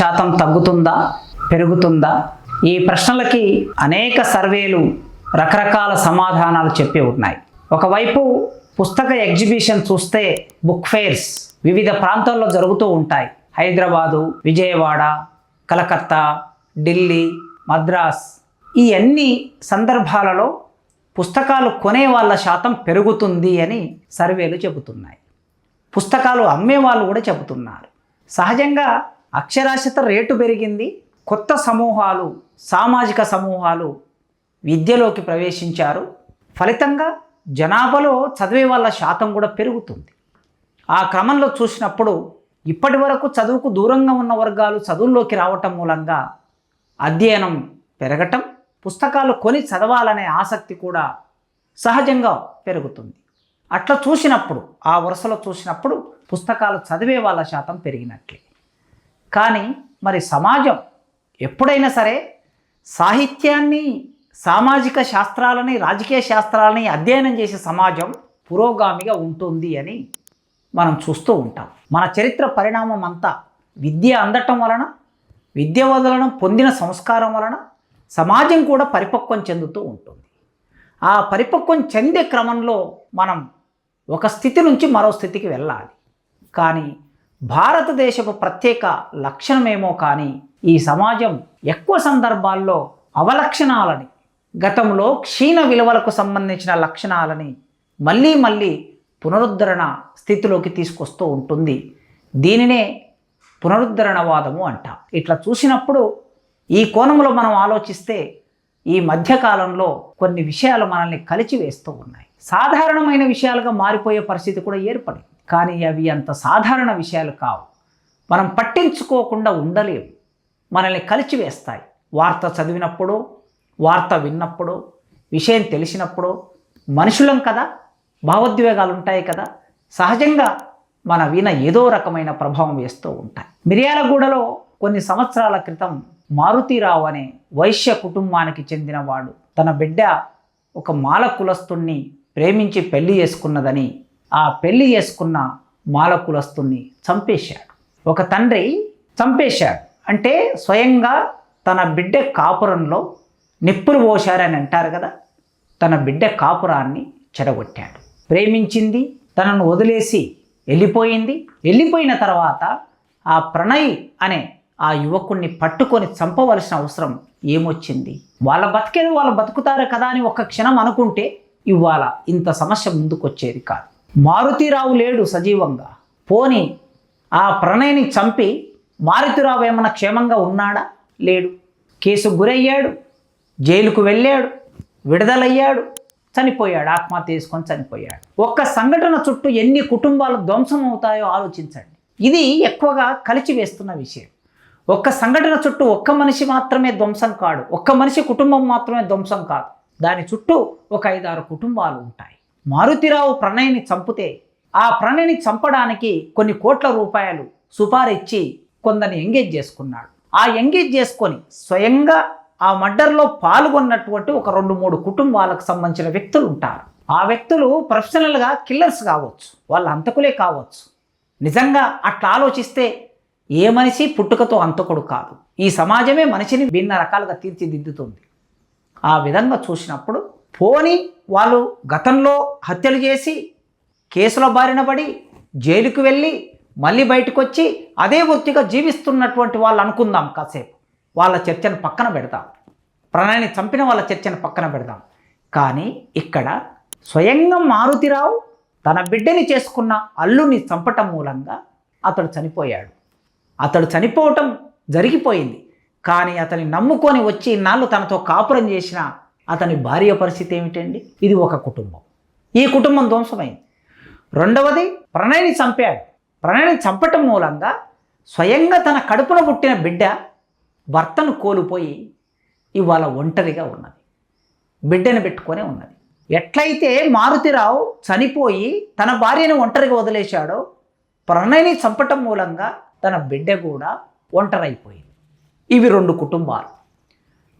శాతం తగ్గుతుందా? పెరుగుతుందా? ఈ ప్రశ్నలకి అనేక సర్వేలు రకరకాల సమాధానాలు చెప్పి ఉన్నాయి ఒకవైపు పుస్తక ఎగ్జిబిషన్ చూస్తే బుక్ ఫెయిర్స్ వివిధ ప్రాంతాల్లో జరుగుతూ ఉంటాయి. హైదరాబాదు విజయవాడ కలకత్తా ఢిల్లీ మద్రాస్ ఈ అన్ని సందర్భాలలో పుస్తకాలు కొనే వాళ్ళ శాతం పెరుగుతుంది అని సర్వేలు చెబుతున్నాయి. పుస్తకాలు అమ్మే వాళ్ళు కూడా చెబుతున్నారు. సహజంగా అక్షరాస్యత రేటు పెరిగింది. కొత్త సమూహాలు సామాజిక సమూహాలు విద్యలోకి ప్రవేశించారు. ఫలితంగా జనాభాలో చదివే వాళ్ళ శాతం కూడా పెరుగుతుంది. ఆ క్రమంలో చూసినప్పుడు ఇప్పటి వరకు చదువుకు దూరంగా ఉన్న వర్గాలు చదువుల్లోకి రావటం మూలంగా అధ్యయనం పెరగటం పుస్తకాలు కొని చదవాలనే ఆసక్తి కూడా సహజంగా పెరుగుతుంది. అట్లా చూసినప్పుడు ఆ వరుసలో చూసినప్పుడు పుస్తకాలు చదివే వాళ్ళ శాతం పెరిగినట్లే. కానీ మరి సమాజం ఎప్పుడైనా సరే సాహిత్యాన్ని సామాజిక శాస్త్రాలని రాజకీయ శాస్త్రాలని అధ్యయనం చేసే సమాజం పురోగామిగా ఉంటుంది అని మనం చూస్తూ ఉంటాం. మన చరిత్ర పరిణామం అంతా విద్య అందటం వలన విద్య వలన పొందిన సంస్కారం వలన సమాజం కూడా పరిపక్వం చెందుతూ ఉంటుంది. ఆ పరిపక్వం చెందే క్రమంలో మనం ఒక స్థితి నుంచి మరో స్థితికి వెళ్ళాలి. కానీ భారతదేశపు ప్రత్యేక లక్షణమేమో కానీ ఈ సమాజం ఎక్కువ సందర్భాల్లో అవలక్షణాలని గతంలో క్షీణ విలువలకు సంబంధించిన లక్షణాలని మళ్ళీ మళ్ళీ పునరుద్ధరణ స్థితిలోకి తీసుకొస్తూ ఉంటుంది. దీనినే పునరుద్ధరణవాదము అంట. ఇట్లా చూసినప్పుడు ఈ కోణంలో మనం ఆలోచిస్తే ఈ మధ్యకాలంలో కొన్ని విషయాలు మనల్ని కలిచివేస్తూ ఉన్నాయి. సాధారణమైన విషయాలుగా మారిపోయే పరిస్థితి కూడా ఏర్పడింది. కానీ అవి అంత సాధారణ విషయాలు కావు. మనం పట్టించుకోకుండా ఉండలేము మనల్ని కలిచివేస్తాయి. వార్త చదివినప్పుడు వార్త విన్నప్పుడు విషయం తెలిసినప్పుడు మనుషులం కదా? భావోద్వేగాలు ఉంటాయి కదా? సహజంగా మన వీణ ఏదో రకమైన ప్రభావం వేస్తూ ఉంటాయి. మిర్యాలగూడలో కొన్ని సంవత్సరాల క్రితం మారుతీరావు అనే వైశ్య కుటుంబానికి చెందినవాడు తన బిడ్డ ఒక మాల కులస్తుణ్ణి ప్రేమించి పెళ్ళి చేసుకున్నదని ఆ పెళ్ళి చేసుకున్న మాలకులస్తుని చంపేశాడు. ఒక తండ్రి చంపేశాడు. అంటే స్వయంగా తన బిడ్డ కాపురంలో నిప్పులు పోశారని అంటారు కదా తన బిడ్డ కాపురాన్ని చెడగొట్టాడు. ప్రేమించింది తనను వదిలేసి వెళ్ళిపోయింది. వెళ్ళిపోయిన తర్వాత ఆ ప్రణయ్ అనే ఆ యువకుణ్ణి పట్టుకొని చంపవలసిన అవసరం ఏమొచ్చింది? వాళ్ళ బతికేది వాళ్ళు బతుకుతారు కదా అని ఒక క్షణం అనుకుంటే ఇవాళ ఇంత సమస్య ముందుకొచ్చేది కాదు. మారుతీరావు లేడు సజీవంగా. పోని ఆ ప్రణయ్ని చంపి మారుతిరావు ఏమైనా క్షేమంగా ఉన్నాడా? లేడు. కేసు గురయ్యాడు. జైలుకు వెళ్ళాడు. విడుదలయ్యాడు. చనిపోయాడు. ఆత్మహత్య చేసుకొని చనిపోయాడు. ఒక్క సంఘటన చుట్టూ ఎన్ని కుటుంబాలు ధ్వంసం అవుతాయో ఆలోచించండి. ఇది ఎక్కువగా కలిచివేస్తున్న విషయం. ఒక్క సంఘటన చుట్టూ ఒక్క మనిషి మాత్రమే ధ్వంసం కాడు. ఒక్క మనిషి కుటుంబం మాత్రమే ధ్వంసం కాదు. దాని చుట్టూ ఒక ఐదారు కుటుంబాలు ఉంటాయి. మారుతిరావు ప్రణయ్ని చంపితే ఆ ప్రణయ్ని చంపడానికి కొన్ని కోట్ల రూపాయలు సుపారిచ్చి కొందరిని ఎంగేజ్ చేసుకున్నాడు. ఆ ఎంగేజ్ చేసుకొని స్వయంగా ఆ మర్డర్లో పాల్గొన్నటువంటి ఒక రెండు మూడు కుటుంబాలకు సంబంధించిన వ్యక్తులు ఉంటారు. ఆ వ్యక్తులు ప్రొఫెషనల్గా కిల్లర్స్ కావచ్చు వాళ్ళ అంతకులే కావచ్చు. నిజంగా అట్లా ఆలోచిస్తే ఏ మనిషి పుట్టుకతో అంతకుడు కాదు. ఈ సమాజమే మనిషిని భిన్న రకాలుగా తీర్చిదిద్దుతుంది. ఆ విధంగా చూసినప్పుడు పోని వాళ్ళు గతంలో హత్యలు చేసి కేసులో బారిన పడి జైలుకు వెళ్ళి మళ్ళీ బయటకు వచ్చి అదే వృత్తిగా జీవిస్తున్నటువంటి వాళ్ళు అనుకుందాం కాసేపు. వాళ్ళ చర్చను పక్కన పెడదాం. ప్రణయాన్ని చంపిన వాళ్ళ చర్చను పక్కన పెడదాం. కానీ ఇక్కడ స్వయంగా మారుతిరావు తన బిడ్డని చేసుకున్న అల్లుని చంపటం మూలంగా అతడు చనిపోయాడు. అతడు చనిపోవటం జరిగిపోయింది. కానీ అతని నమ్ముకొని వచ్చి ఇన్నాళ్ళు తనతో కాపురం చేసిన అతని భార్య పరిస్థితి ఏమిటండి? ఇది ఒక కుటుంబం. ఈ కుటుంబం ధ్వంసమైంది. రెండవది ప్రణయ్ని చంపాడు. ప్రణయ్ని చంపటం మూలంగా స్వయంగా తన కడుపున పుట్టిన బిడ్డ భర్తను కోల్పోయి ఇవాళ ఒంటరిగా ఉన్నది. బిడ్డను పెట్టుకొనే ఉన్నది. ఎట్లయితే మారుతిరావు చనిపోయి తన భార్యను ఒంటరిగా వదిలేశాడో ప్రణయ్ని చంపటం మూలంగా తన బిడ్డ కూడా ఒంటరైపోయింది. ఇవి రెండు కుటుంబాలు.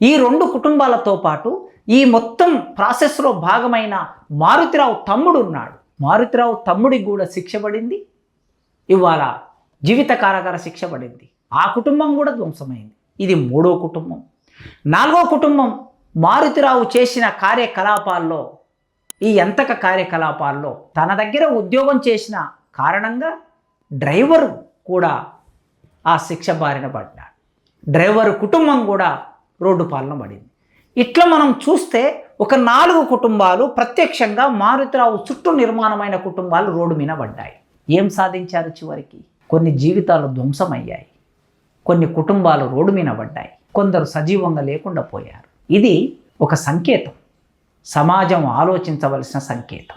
ఈ రెండు కుటుంబాలతో పాటు ఈ మొత్తం ప్రాసెస్లో భాగమైన మారుతిరావు తమ్ముడు ఉన్నాడు. మారుతిరావు తమ్ముడికి కూడా శిక్ష పడింది. ఇవాళ జీవిత కారాగార శిక్ష పడింది. ఆ కుటుంబం కూడా ధ్వంసమైంది. ఇది మూడో కుటుంబం. నాలుగో కుటుంబం మారుతిరావు చేసిన కార్యకలాపాల్లో ఈ ఎంతక కార్యకలాపాల్లో తన దగ్గర ఉద్యోగం చేసిన కారణంగా డ్రైవరు కూడా ఆ శిక్ష బారిన పడ్డాడు. డ్రైవర్ కుటుంబం కూడా రోడ్డు పాలన పడింది. ఇట్లా మనం చూస్తే ఒక నాలుగు కుటుంబాలు ప్రత్యక్షంగా మారుతిరావు చుట్టూ నిర్మాణమైన కుటుంబాలు రోడ్డు మీద పడ్డాయి. ఏం సాధించారు చివరికి? కొన్ని జీవితాలు ధ్వంసమయ్యాయి. కొన్ని కుటుంబాలు రోడ్డు మీద పడ్డాయి. కొందరు సజీవంగా లేకుండా పోయారు. ఇది ఒక సంకేతం. సమాజం ఆలోచించవలసిన సంకేతం.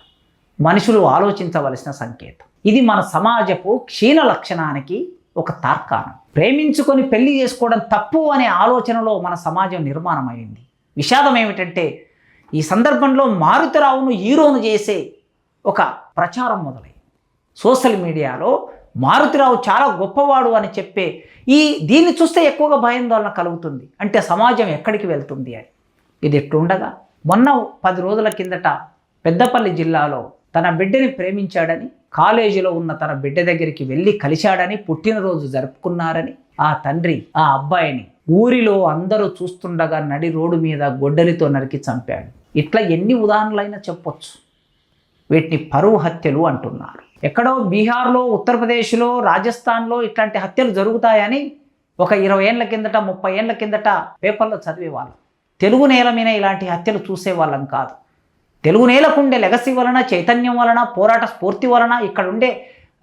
మనుషులు ఆలోచించవలసిన సంకేతం. ఇది మన సమాజపు క్షీణ లక్షణానికి ఒక తార్కాణం. ప్రేమించుకొని పెళ్ళి చేసుకోవడం తప్పు అనే ఆలోచనలో మన సమాజం నిర్మాణం అయింది విషాదం ఏమిటంటే ఈ సందర్భంలో మారుతిరావును హీరోను చేసే ఒక ప్రచారం మొదలైంది సోషల్ మీడియాలో మారుతిరావు చాలా గొప్పవాడు అని చెప్పే ఈ దీన్ని చూస్తే ఎక్కువగా భయాందోళన కలుగుతుంది. అంటే సమాజం ఎక్కడికి వెళ్తుంది అని. ఇది ఎట్లుండగా మొన్న పది రోజుల కిందట పెద్దపల్లి జిల్లాలో తన బిడ్డని ప్రేమించాడని కాలేజీలో ఉన్న తన బిడ్డ దగ్గరికి వెళ్ళి కలిశాడని పుట్టినరోజు జరుపుకున్నారని ఆ తండ్రి ఆ అబ్బాయిని ఊరిలో అందరూ చూస్తుండగా నడి రోడ్డు మీద గొడ్డలితో నరికి చంపాడు. ఇట్లా ఎన్ని ఉదాహరణలైనా చెప్పొచ్చు. వీటిని పరువు హత్యలు అంటున్నారు. ఎక్కడో బీహార్లో ఉత్తరప్రదేశ్లో రాజస్థాన్లో ఇట్లాంటి హత్యలు జరుగుతాయని ఒక ఇరవై ఏళ్ళ కిందట ముప్పై ఏళ్ళ కిందట పేపర్లో చదివేవాళ్ళం. తెలుగు నేల మీద ఇలాంటి హత్యలు చూసేవాళ్ళం కాదు. తెలుగు నేలకుండే లెగసీ వలన చైతన్యం వలన పోరాట స్ఫూర్తి వలన ఇక్కడ ఉండే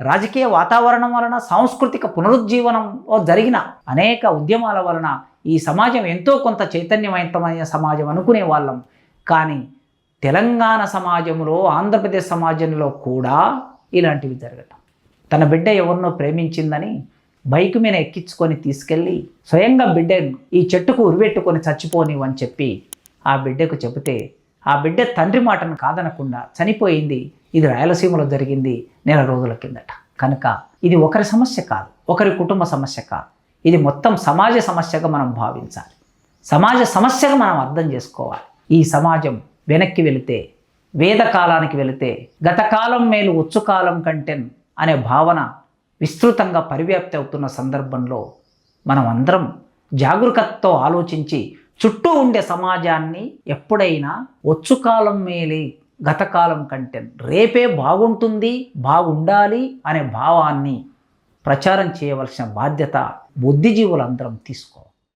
రాజకీయ వాతావరణం వలన సాంస్కృతిక పునరుజ్జీవనంలో జరిగిన అనేక ఉద్యమాల వలన ఈ సమాజం ఎంతో కొంత చైతన్యవంతమైన సమాజం అనుకునే వాళ్ళం. కానీ తెలంగాణ సమాజంలో ఆంధ్రప్రదేశ్ సమాజంలో కూడా ఇలాంటివి జరగటం. తన బిడ్డ ఎవరినో ప్రేమించిందని బైక్ మీద ఎక్కించుకొని తీసుకెళ్ళి స్వయంగా బిడ్డ ఈ చెట్టుకు ఉరివెట్టుకొని చచ్చిపోనివని చెప్పి ఆ బిడ్డకు చెబితే ఆ బిడ్డ తండ్రి మాటను కాదనకుండా చనిపోయింది. ఇది రాయలసీమలో జరిగింది నెల రోజుల కిందట. కనుక ఇది ఒకరి సమస్య కాదు ఒకరి కుటుంబ సమస్య కాదు. ఇది మొత్తం సమాజ సమస్యగా మనం భావించాలి. సమాజ సమస్యగా మనం అర్థం చేసుకోవాలి. ఈ సమాజం వెనక్కి వెళితే వేదకాలానికి వెళితే గతకాలం మేలు ఉచ్చుకాలం కంటెన్ అనే భావన విస్తృతంగా పరివ్యాప్తి అవుతున్న సందర్భంలో మనం అందరం జాగరూకతతో ఆలోచించి చుట్టూ ఉండే సమాజాన్ని ఎప్పుడైనా ఒచ్చుకాలం మేలి గతకాలం కంటే రేపే బాగుంటుంది బాగుండాలి అనే భావాన్ని ప్రచారం చేయవలసిన బాధ్యత బుద్ధిజీవులందరం తీసుకోవాలి.